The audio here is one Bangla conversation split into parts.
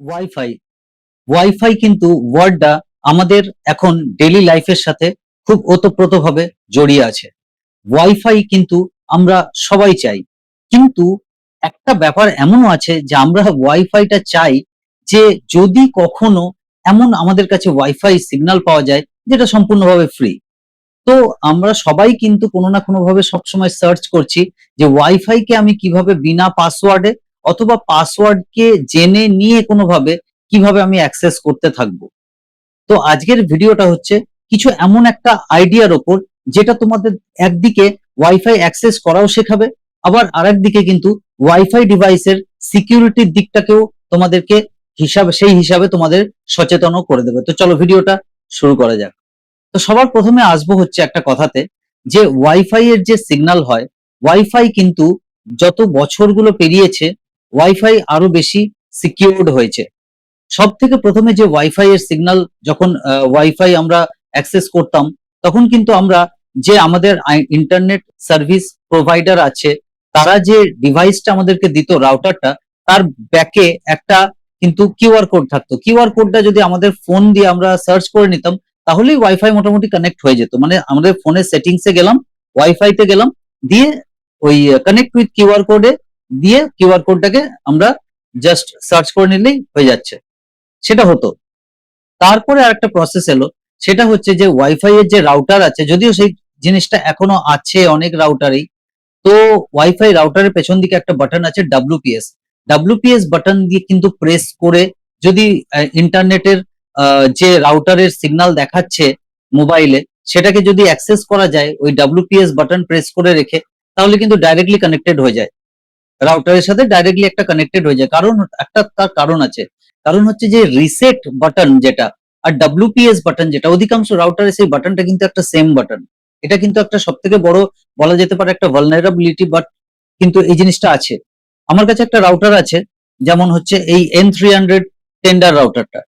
ওয়াইফাই ওয়াইফাই কিন্তু ওয়ার্ডটা আমাদের এখন ডেলি লাইফের সাথে খুব ওতপ্রোতভাবে জড়িয়ে আছে। ওয়াইফাই কিন্তু আমরা সবাই চাই। কিন্তু একটা ব্যাপার এমনও আছে যে আমরা ওয়াইফাইটা চাই যে যদি কখনো এমন আমাদের কাছে ওয়াইফাই সিগন্যাল পাওয়া যায় যেটা সম্পূর্ণভাবে ফ্রি তো আমরা সবাই কিন্তু কোনো না কোনো ভাবে সবসময় সার্চ করছি যে ওয়াইফাই কে আমি কীভাবে বিনা পাসওয়ার্ডে অথবা পাসওয়ার্ড কে জেনে নিয়ে কোনোভাবে কীভাবে আমি অ্যাক্সেস করতে থাকব। তো আজকের ভিডিওটা হচ্ছে কিছু এমন একটা আইডিয়ার ওপর যেটা তোমাদের একদিকে ওয়াইফাই অ্যাক্সেস করাও শেখাবে, আবার আরেকদিকে কিন্তু ওয়াইফাই ডিভাইসের সিকিউরিটির দিকটাকেও তোমাদেরকে হিসাবে, সেই হিসাবে তোমাদের সচেতনও করে দেবে। তো চলো ভিডিওটা শুরু করা যাক। তো সবার প্রথমে আসব হচ্ছে একটা কথাতে যে ওয়াইফাই এর যে সিগন্যাল হয় ওয়াইফাই কিন্তু যত বছরগুলো পেরিয়েছে ওয়াইফাই আরও বেশি সিকিউরড হয়েছে। সব থেকে প্রথমে যে ওয়াইফাই এর সিগন্যাল যখন ওয়াইফাই আমরা অ্যাক্সেস করতাম, তখন কিন্তু আমরা যে আমাদের ইন্টারনেট সার্ভিস প্রোভাইডার আছে, তারা যে ডিভাইসটা আমাদেরকে দিত রাউটারটা তার ব্যাকে একটা কিন্তু কিউআর কোড থাকতো। কিউআর কোডটা যদি আমাদের ফোন দিয়ে আমরা সার্চ করে নিতাম, তাহলেই ওয়াইফাই মোটামুটি কানেক্ট হয়ে যেত। মানে আমাদের ফোনের সেটিংসে গেলাম ওয়াইফাইতে গেলাম, দিয়ে ওই কানেক্ট উইথ কিউআর কোডে দিয়ে কিউআর কোডটাকে আমরা জাস্ট সার্চ করে নিলেই হয়ে যাচ্ছে। সেটা হতো। তারপরে আরেকটা প্রসেস এলো, সেটা হচ্ছে যে ওয়াইফাই এর যে রাউটার আছে, যদিও সেই জিনিসটা এখনও আছে অনেক রাউটারেই তো ওয়াইফাই রাউটারের পেছন দিকে একটা বাটন আছে ডাব্লিউপিএস ডাব্লিউপিএস বাটন দিয়ে কিন্তু প্রেস করে যদি ইন্টারনেটের যে রাউটারের সিগন্যাল দেখাচ্ছে মোবাইলে সেটাকে যদি অ্যাক্সেস করা যায়, ওই ডাব্লিউপিএস বাটন প্রেস করে রেখে, তাহলে কিন্তু ডাইরেক্টলি কানেক্টেড হয়ে যায়। রাউটারের সাথে ডাইরেক্টলি একটা কানেক্টেড হয়ে যায়। কারণ, একটা তার কারণ আছে। কারণ হচ্ছে যে রিসেট বাটন যেটা, আর ডাব্লিউপিএস বাটন যেটা, অধিকাংশ রাউটারে সেই বাটনটা কিন্তু একটা সেম বাটন এটা কিন্তু একটা সব থেকে বড়, বলা যেতে পারে একটা ভালনারেবিলিটি বাট কিন্তু এই জিনিসটা আছে। আমার কাছে একটা রাউটার আছে, যেমন হচ্ছে এই এন থ্রি হান্ড্রেড টেন্ডার রাউটারটা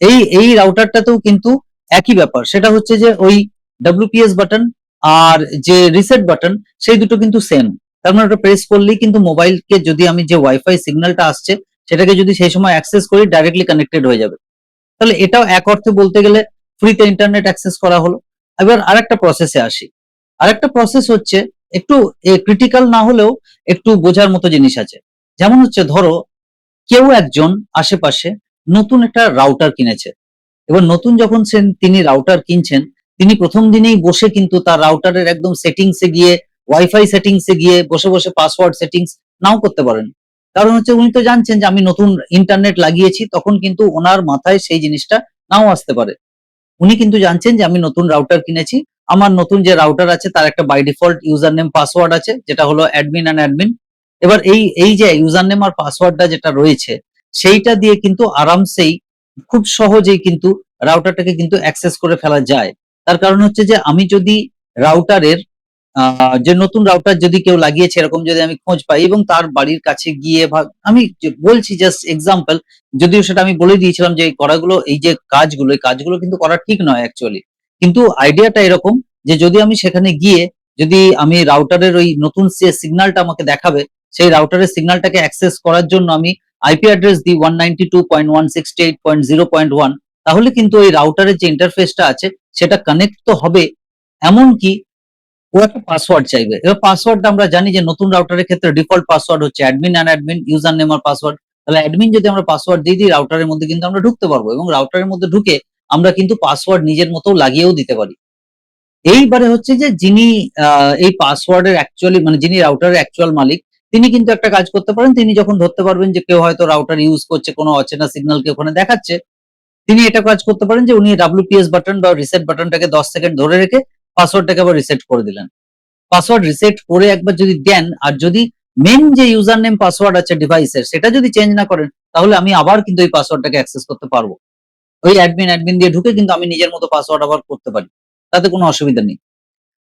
এই এই রাউটারটাতেও কিন্তু একই ব্যাপার। সেটা হচ্ছে যে ওই ডাব্লিউপিএস বাটন আর যে রিসেট বাটন সেই দুটো কিন্তু সেম তার মানে ওটা প্রেস করলেই কিন্তু মোবাইলকে যদি আমি যে ওয়াইফাই সিগন্যালটা আসছে, সেটাকে যদি সেই সময় অ্যাক্সেস করি ডাইরেক্টলি কানেক্টেড হয়ে যাবে। তাহলে এটাও এক অর্থে বলতে গেলে ফ্রিতে ইন্টারনেট অ্যাক্সেস করা হলো। এবার আরেকটা প্রসেসে আসি। আরেকটা প্রসেস হচ্ছে একটু ক্রিটিক্যাল না হলেও একটু বোঝার মতো জিনিস আছে। যেমন হচ্ছে ধরো, কেউ একজন আশেপাশে নতুন একটা রাউটার কিনেছে। এবার নতুন যখন তিনি রাউটার কিনছেন, তিনি প্রথম দিনেই বসে কিন্তু তার রাউটারের একদম সেটিংসে গিয়ে ওয়াইফাই সেটিংসে গিয়ে বসে বসে পাসওয়ার্ড সেটিংস নাও করতে পারেন। কারণ হচ্ছে উনি তো জানছেন যে আমি নতুন ইন্টারনেট লাগিয়েছি, তখন কিন্তু ওনার মাথায় সেই জিনিসটা নাও আসতে পারে। উনি কিন্তু জানছেন যে আমি নতুন রাউটার কিনেছি, আমার নতুন যে রাউটার আছে তার একটা by default user name password আছে, যেটা হলো অ্যাডমিন অ্যান্ড অ্যাডমিন এবার এই এই যে ইউজার নেম আর পাসওয়ার্ডটা যেটা রয়েছে, সেইটা দিয়ে কিন্তু আরামসেই, খুব সহজেই কিন্তু রাউটারটাকে কিন্তু অ্যাক্সেস করে ফেলা যায়। তার কারণ হচ্ছে যে আমি যদি রাউটারের যে নতুন রাউটার যদি কেউ লাগিয়েছে, এরকম যদি আমি খোঁজ পাই এবং তার বাড়ির কাছে গিয়ে আমি বলছি জাস্ট এক্সাম্পল যদিও সেটা আমি বলে দিয়েছিলাম যে করাগুলো, এই যে কাজগুলো, এই কাজগুলো কিন্তু করা ঠিক নয় অ্যাকচুয়ালি কিন্তু আইডিয়াটা এরকম যে যদি আমি সেখানে গিয়ে যদি আমি রাউটারের ওই নতুন যে সিগন্যালটা আমাকে দেখাবে, সেই রাউটারের সিগন্যালটাকে অ্যাক্সেস করার জন্য আমি আইপি অ্যাড্রেস দিই one ninety two point one sixty eight point zero point one তাহলে কিন্তু ওই রাউটারের যে ইন্টারফেসটা আছে, সেটা কানেক্ট তো হবে, এমনকি ও একটা পাসওয়ার্ড চাইবে। এবার পাসওয়ার্ডটা আমরা জানি যে নতুন রাউটারের ক্ষেত্রে ডিফল্ট পাসওয়ার্ড হচ্ছে admin and admin user name R password তাহলে অ্যাডমিন যদি আমরা পাসওয়ার্ড দিয়ে দিই রাউটারের মধ্যে কিন্তু আমরা ঢুকতে পারব এবং রাউটারের মধ্যে ঢুকে আমরা কিন্তু পাসওয়ার্ড নিজের মতো লাগিয়েও দিতে পারি। এইবারে হচ্ছে যে যিনি এই পাসওয়ার্ডের অ্যাকচুয়ালি মানে যিনি রাউটারের অ্যাকচুয়াল মালিক, তিনি কিন্তু একটা কাজ করতে পারেন। তিনি যখন ধরতে পারবেন যে কেউ হয়তো রাউটার ইউজ করছে, কোনো অচেনা সিগন্যাল সিগন্যালকে ওখানে দেখাচ্ছে, তিনি এটা কাজ করতে পারেন যে উনি ডাব্লিউপিএস বাটন বা রিসেট বাটনটাকে দশ সেকেন্ড ধরে রেখে পাসওয়ার্ডটাকে আবার রিসেট করে দিলেন। পাসওয়ার্ড রিসেট করে একবার যদি দেন, আর যদি মেন যে ইউজার নেম পাসওয়ার্ড আছে ডিভাইসের সেটা যদি চেঞ্জ না করেন, তাহলে আমি আবার কিন্তু এই পাসওয়ার্ডটাকে অ্যাক্সেস করতে পারব। ওই অ্যাডমিন অ্যাডমিন দিয়ে ঢুকে কিন্তু আমি নিজের মতো পাসওয়ার্ড আবার করতে পারি। তাতে কোনো অসুবিধা নেই।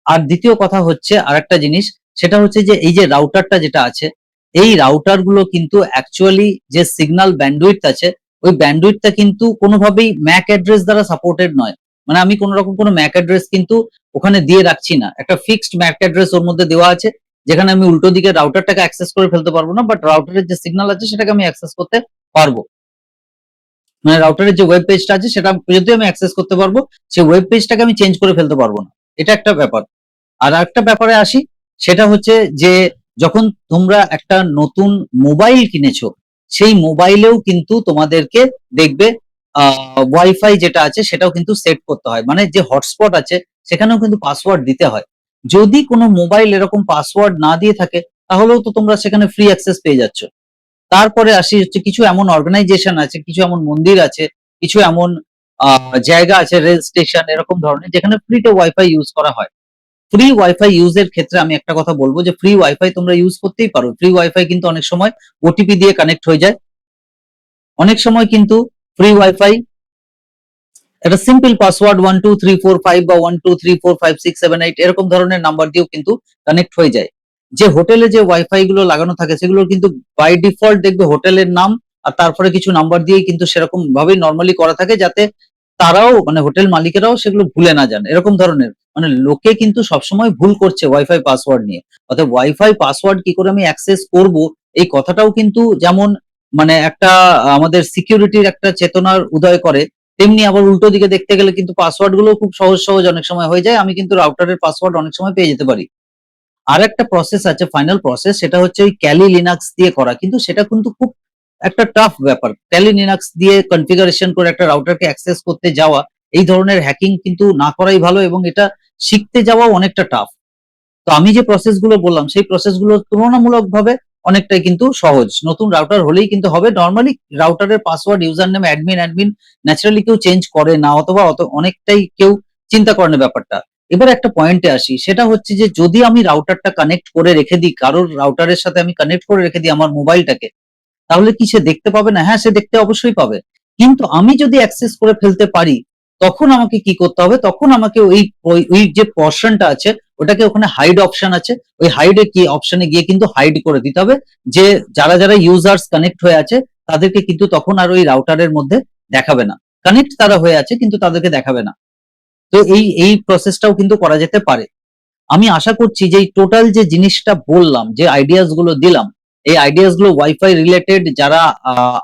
আর দ্বিতীয় কথা হচ্ছে আর একটা জিনিস, সেটা হচ্ছে যে এই যে রাউটারটা যেটা আছে, এই রাউটারগুলো কিন্তু অ্যাকচুয়ালি যে সিগন্যাল ব্যান্ডউইথ আছে, ওই ব্যান্ডউইথটা কিন্তু কোনোভাবেই ম্যাক অ্যাড্রেস দ্বারা সাপোর্টেড নয়। মানে আমি কোন রকম কোনো ম্যাক অ্যাড্রেস কিন্তু ওখানে দিয়ে রাখছি না। একটা ফিক্সড ম্যাক অ্যাড্রেস ওর মধ্যে দেওয়া আছে, যেখানে আমি উল্টো দিকে রাউটারটাকে অ্যাক্সেস করে ফেলতে পারব না বাট রাউটারের যে সিগন্যাল আছে সেটাকে আমি অ্যাক্সেস করতে পারব। মানে রাউটারের যে ওয়েব পেজটা আছে সেটা যদি আমি অ্যাক্সেস করতে পারব সেই ওয়েব পেজটাকে আমি চেঞ্জ করে ফেলতে পারব না। এটা একটা ব্যাপার। আর একটা ব্যাপারে আসি, সেটা হচ্ছে যে যখন তোমরা একটা নতুন মোবাইল কিনেছো, সেই মোবাইলেও কিন্তু তোমাদেরকে দেখবে ওয়াইফাই যেটা আছে সেটাও কিন্তু সেট করতে হয়। মানে যে হটস্পট আছে, সেখানেও কিন্তু পাসওয়ার্ড দিতে হয়। যদি কোনো মোবাইল এরকম পাসওয়ার্ড না দিয়ে থাকে, তাহলেও তো তোমরা সেখানে ফ্রি অ্যাক্সেস পেয়ে যাচ্ছ। তারপরে আসি হচ্ছে কিছু এমন অর্গানাইজেশন আছে, কিছু এমন মন্দির আছে, কিছু এমন জায়গা আছে রেল স্টেশন এরকম ধরনের, যেখানে ফ্রিতে ওয়াইফাই ইউজ করা হয়। ফ্রি ওয়াইফাই ইউজের ক্ষেত্রে আমি একটা কথা বলব যে ফ্রি ওয়াইফাই তোমরা ইউজ করতেই পারো। ফ্রি ওয়াইফাই কিন্তু অনেক সময় ওটিপি দিয়ে কানেক্ট হয়ে যায়। অনেক সময় কিন্তু ফ্রি ওয়াইফাই একটা simple password one two three four five বা one two three four five six seven eight এরকম ধরনের নাম্বার দিয়েও কিন্তু কানেক্ট হয়ে যায়। যে হোটেলে যে ওয়াইফাই গুলো লাগানো থাকে সেগুলো কিন্তু বাই ডিফল্ট দেখবে হোটেলের নাম আর তারপরে কিছু নাম্বার দিয়েই কিন্তু সেরকম ভাবেই নর্মালি করা থাকে যাতে তারাও মানে হোটেল মালিকেরাও সেগুলো ভুলে না যান। এরকম ধরনের মানে লোকে কিন্তু সবসময় ভুল করছে ওয়াইফাই পাসওয়ার্ড নিয়ে। অর্থাৎ ওয়াইফাই পাসওয়ার্ড কি করে আমি অ্যাক্সেস করব, এই কথাটাও কিন্তু যেমন মানে একটা, আমাদের সিকিউরিটির একটা চেতনার উদয় করে, তেমনি আবার উল্টো দিকে দেখতে গেলে কিন্তু পাসওয়ার্ডগুলো খুব সহজ সহজ অনেক সময় হয়ে যায়। আমি কিন্তু রাউটারের পাসওয়ার্ড অনেক সময় পেয়ে যেতে পারি। আর একটা প্রসেস আছে ফাইনাল প্রসেস সেটা হচ্ছে ওই ক্যালি লিনাক্স দিয়ে করা। কিন্তু সেটা কিন্তু খুব একটা টাফ ব্যাপার। ক্যালি লিনাক্স দিয়ে কনফিগারেশন করে একটা রাউটারকে অ্যাক্সেস করতে যাওয়া, এই ধরনের হ্যাকিং কিন্তু না করাই ভালো এবং এটা শিখতে যাওয়া অনেকটা টাফ তো আমি যে প্রসেসগুলো বললাম, সেই প্রসেসগুলো তুলনামূলক ভাবে অনেকটাই কিন্তু সহজ। নতুন রাউটার হলেই কিন্তু হবে। Normally রাউটারের password user name admin admin naturally কেউ চেঞ্জ করে না অথবা অত অনেকটাই কেউ চিন্তা করে না ব্যাপারটা। এবার একটা পয়েন্টে আসি। সেটা হচ্ছে যে যদি আমি রাউটারটা কানেক্ট করে রেখে দিই, কারোর রাউটারের সাথে আমি কানেক্ট করে রেখে দিই আমার মোবাইলটাকে তাহলে কি সে দেখতে পাবে না? হ্যাঁ সে দেখতে অবশ্যই পাবে। কিন্তু আমি যদি অ্যাক্সেস করে ফেলতে পারি, তখন আমাকে কি করতে হবে? তখন আমাকে ওই, ওই- ওই যে পর্শনটা আছে ওটাকে ওখানে হাইড অপশন আছে। ওই হাইডে কি অপশনে গিয়ে কিন্তু হাইড করে দিতে হবে। যে যারা যারা ইউজার্স কানেক্ট হয়ে আছে, তাদেরকে কিন্তু তখন আর ওই রাউটারের মধ্যে দেখাবে না। কানেক্ট তারা হয়ে আছে, কিন্তু তাদেরকে দেখাবে না। তো এই এই প্রসেসটাও কিন্তু করা যেতে পারে। আমি আশা করছি যে এই টোটাল যে জিনিসটা বললাম, যে আইডিয়াসগুলো দিলাম, এই আইডিয়াসগুলো ওয়াইফাই রিলেটেড যারা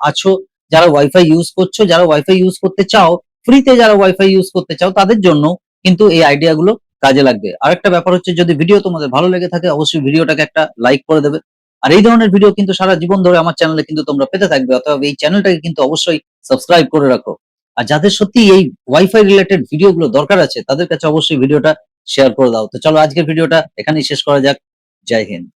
আছো, যারা ওয়াইফাই ইউজ করছ, যারা ওয়াইফাই ইউজ করতে চাও ফ্রিতে যারা ওয়াইফাই ইউজ করতে চাও, তাদের জন্য কিন্তু এই আইডিয়া গুলো কাজে লাগবে। আরেকটা ব্যাপার হচ্ছে, যদি ভিডিও তোমাদের ভালো লেগে থাকে, অবশ্যই ভিডিওটাকে একটা লাইক করে দেবে। আর এই ধরনের ভিডিও কিন্তু সারা জীবন ধরে আমার চ্যানেলে কিন্তু তোমরা পেতে থাকবে, অথবা এই চ্যানেলটাকে কিন্তু অবশ্যই সাবস্ক্রাইব করে রাখো। আর যাদের সত্যি এই ওয়াইফাই রিলেটেড ভিডিও গুলো দরকার আছে, তাদের কাছে অবশ্যই ভিডিওটা শেয়ার করে দাও। তো চলো আজকের ভিডিওটা এখানেই শেষ করা যাক। জয় হিন্দ।